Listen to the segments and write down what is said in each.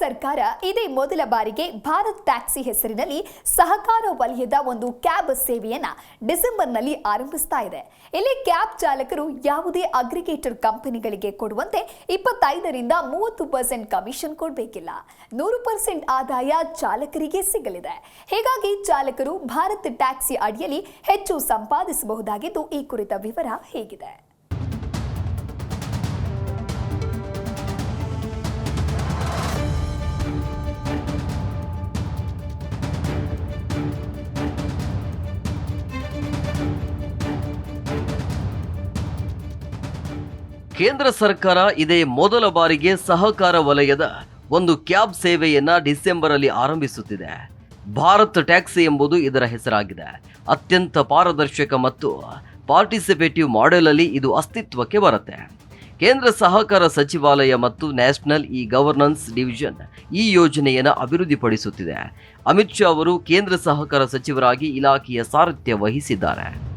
ಸರ್ಕಾರ ಇದೇ ಮೊದಲ ಬಾರಿಗೆ ಭಾರತ್ ಟ್ಯಾಕ್ಸಿ ಹೆಸರಿನಲ್ಲಿ ಸಹಕಾರ ವಲಯದ ಒಂದು ಕ್ಯಾಬ್ ಸೇವೆಯನ್ನ ಡಿಸೆಂಬರ್ನಲ್ಲಿ ಆರಂಭಿಸ್ತಾ ಇದೆ. ಇಲ್ಲಿ ಕ್ಯಾಬ್ ಚಾಲಕರು ಯಾವುದೇ ಅಗ್ರಿಗೇಟರ್ ಕಂಪನಿಗಳಿಗೆ ಕೊಡುವಂತೆ ಇಪ್ಪತ್ತೈದರಿಂದ ಮೂವತ್ತು ಪರ್ಸೆಂಟ್ ಕಮಿಷನ್ ಕೊಡಬೇಕಿಲ್ಲ. ನೂರು ಪರ್ಸೆಂಟ್ ಆದಾಯ ಚಾಲಕರಿಗೆ ಸಿಗಲಿದೆ. ಹೀಗಾಗಿ ಚಾಲಕರು ಭಾರತ್ ಟ್ಯಾಕ್ಸಿ ಅಡಿಯಲ್ಲಿ ಹೆಚ್ಚು ಸಂಪಾದಿಸಬಹುದಾಗಿದ್ದು ಈ ಕುರಿತ ವಿವರ ಹೇಗಿದೆ. ಕೇಂದ್ರ ಸರ್ಕಾರ ಇದೇ ಮೊದಲ ಬಾರಿಗೆ ಸಹಕಾರ ವಲಯದ ಒಂದು ಕ್ಯಾಬ್ ಸೇವೆಯನ್ನ ಡಿಸೆಂಬರ್ ಅಲ್ಲಿ ಆರಂಭಿಸುತ್ತಿದೆ. ಭಾರತ್ ಟ್ಯಾಕ್ಸಿ ಎಂಬುದು ಇದರ ಹೆಸರಾಗಿದೆ. ಅತ್ಯಂತ ಪಾರದರ್ಶಕ ಮತ್ತು ಪಾರ್ಟಿಸಿಪೇಟಿವ್ ಮಾಡೆಲ್ ಅಲ್ಲಿ ಇದು ಅಸ್ತಿತ್ವಕ್ಕೆ ಬರುತ್ತೆ. ಕೇಂದ್ರ ಸಹಕಾರ ಸಚಿವಾಲಯ ಮತ್ತು ನ್ಯಾಷನಲ್ ಇ ಗವರ್ನೆನ್ಸ್ ಡಿವಿಷನ್ ಈ ಯೋಜನೆಯನ್ನು ಅಭಿವೃದ್ಧಿಪಡಿಸುತ್ತಿದೆ. ಅಮಿತ್ ಶಾ ಅವರು ಕೇಂದ್ರ ಸಹಕಾರ ಸಚಿವರಾಗಿ ಇಲಾಖೆಯ ಸಾರಥ್ಯ ವಹಿಸಿದ್ದಾರೆ.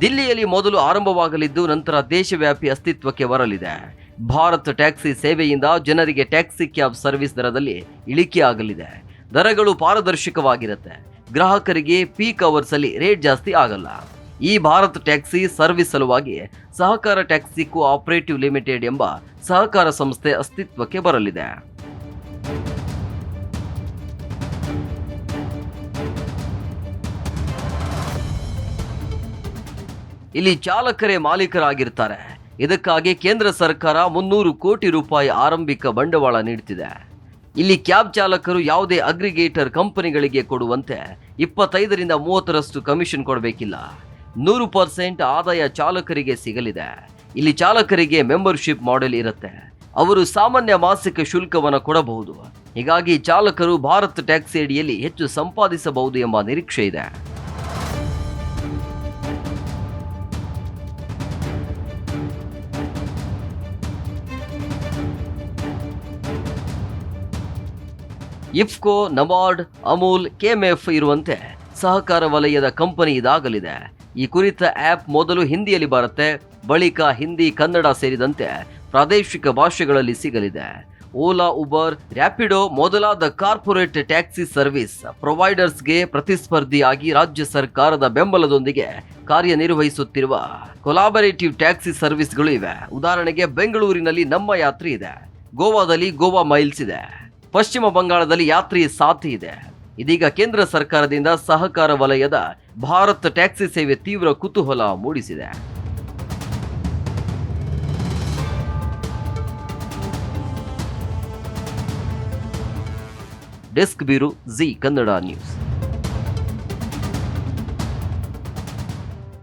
ದಿಲ್ಲಿಯಲ್ಲಿ ಮೊದಲು ಆರಂಭವಾಗಲಿದ್ದು ನಂತರ ದೇಶವ್ಯಾಪಿ ಅಸ್ತಿತ್ವಕ್ಕೆ ಬರಲಿದೆ. ಭಾರತ್ ಟ್ಯಾಕ್ಸಿ ಸೇವೆಯಿಂದ ಜನರಿಗೆ ಟ್ಯಾಕ್ಸಿ ಕ್ಯಾಬ್ ಸರ್ವಿಸ್ ದರದಲ್ಲಿ ಇಳಿಕೆ ಆಗಲಿದೆ. ದರಗಳು ಪಾರದರ್ಶಕವಾಗಿರುತ್ತೆ. ಗ್ರಾಹಕರಿಗೆ ಪೀಕ್ ಅವರ್ಸ್ ಅಲ್ಲಿ ರೇಟ್ ಜಾಸ್ತಿ ಆಗಲ್ಲ. ಈ ಭಾರತ್ ಟ್ಯಾಕ್ಸಿ ಸರ್ವಿಸ್ ಸಲುವಾಗಿ ಸಹಕಾರ ಟ್ಯಾಕ್ಸಿ ಕೋಆಪರೇಟಿವ್ ಲಿಮಿಟೆಡ್ ಎಂಬ ಸಹಕಾರ ಸಂಸ್ಥೆ ಅಸ್ತಿತ್ವಕ್ಕೆ ಬರಲಿದೆ. ಇಲ್ಲಿ ಚಾಲಕರೇ ಮಾಲೀಕರಾಗಿರ್ತಾರೆ. ಇದಕ್ಕಾಗಿ ಕೇಂದ್ರ ಸರ್ಕಾರ ಮುನ್ನೂರು ಕೋಟಿ ರೂಪಾಯಿ ಆರಂಭಿಕ ಬಂಡವಾಳ ನೀಡುತ್ತಿದೆ ಇಲ್ಲಿ ಕ್ಯಾಬ್ ಚಾಲಕರು ಯಾವುದೇ ಅಗ್ರಿಗೇಟರ್ ಕಂಪನಿಗಳಿಗೆ ಕೊಡುವಂತೆ ಇಪ್ಪತ್ತೈದರಿಂದ ಮೂವತ್ತರಷ್ಟು ಕಮಿಷನ್ ಕೊಡಬೇಕಿಲ್ಲ. ನೂರು ಪರ್ಸೆಂಟ್ ಆದಾಯ ಚಾಲಕರಿಗೆ ಸಿಗಲಿದೆ. ಇಲ್ಲಿ ಚಾಲಕರಿಗೆ ಮೆಂಬರ್ಶಿಪ್ ಮಾಡೆಲ್ ಇರುತ್ತೆ. ಅವರು ಸಾಮಾನ್ಯ ಮಾಸಿಕ ಶುಲ್ಕವನ್ನು ಕೊಡಬಹುದು. ಹೀಗಾಗಿ ಚಾಲಕರು ಭಾರತ್ ಟ್ಯಾಕ್ಸಿ ಅಡಿಯಲ್ಲಿ ಹೆಚ್ಚು ಸಂಪಾದಿಸಬಹುದು ಎಂಬ ನಿರೀಕ್ಷೆ ಇದೆ. ಇಫ್ಕೋ ನಬಾರ್ಡ್ ಅಮೂಲ್, ಕೆಎಂಎಫ್ ಇರುವಂತೆ ಸಹಕಾರ ವಲಯದ ಕಂಪನಿ ಇದಾಗಲಿದೆ. ಈ ಕುರಿತ ಆಪ್ ಮೊದಲು ಹಿಂದಿಯಲ್ಲಿ ಬರುತ್ತೆ, ಬಳಿಕ ಹಿಂದಿ, ಕನ್ನಡ ಸೇರಿದಂತೆ ಪ್ರಾದೇಶಿಕ ಭಾಷೆಗಳಲ್ಲಿ ಸಿಗಲಿದೆ. ಓಲಾ, ಉಬರ್, ರ್ಯಾಪಿಡೋ ಮೊದಲಾದ ಕಾರ್ಪೊರೇಟ್ ಟ್ಯಾಕ್ಸಿ ಸರ್ವಿಸ್ ಪ್ರೊವೈಡರ್ಸ್ಗೆ ಪ್ರತಿಸ್ಪರ್ಧಿಯಾಗಿ ರಾಜ್ಯ ಸರ್ಕಾರದ ಬೆಂಬಲದೊಂದಿಗೆ ಕಾರ್ಯನಿರ್ವಹಿಸುತ್ತಿರುವ ಕೊಲಾಬರೇಟಿವ್ ಟ್ಯಾಕ್ಸಿ ಸರ್ವಿಸ್ಗಳು ಇವೆ. ಉದಾಹರಣೆಗೆ, ಬೆಂಗಳೂರಿನಲ್ಲಿ ನಮ್ಮ ಯಾತ್ರೆ ಇದೆ. ಗೋವಾದಲ್ಲಿ ಗೋವಾ ಮೈಲ್ಸ್ ಇದೆ. ಪಶ್ಚಿಮ ಬಂಗಾಳದಲ್ಲಿ ಯಾತ್ರಿ ಸಾಧ್ಯ ಇದೆ. ಇದೀಗ ಕೇಂದ್ರ ಸರ್ಕಾರದಿಂದ ಸಹಕಾರ ವಲಯದ ಭಾರತ್ ಟ್ಯಾಕ್ಸಿ ಸೇವೆ ತೀವ್ರ ಕುತೂಹಲ ಮೂಡಿಸಿದೆ. Desk bureau Zee Kannada news.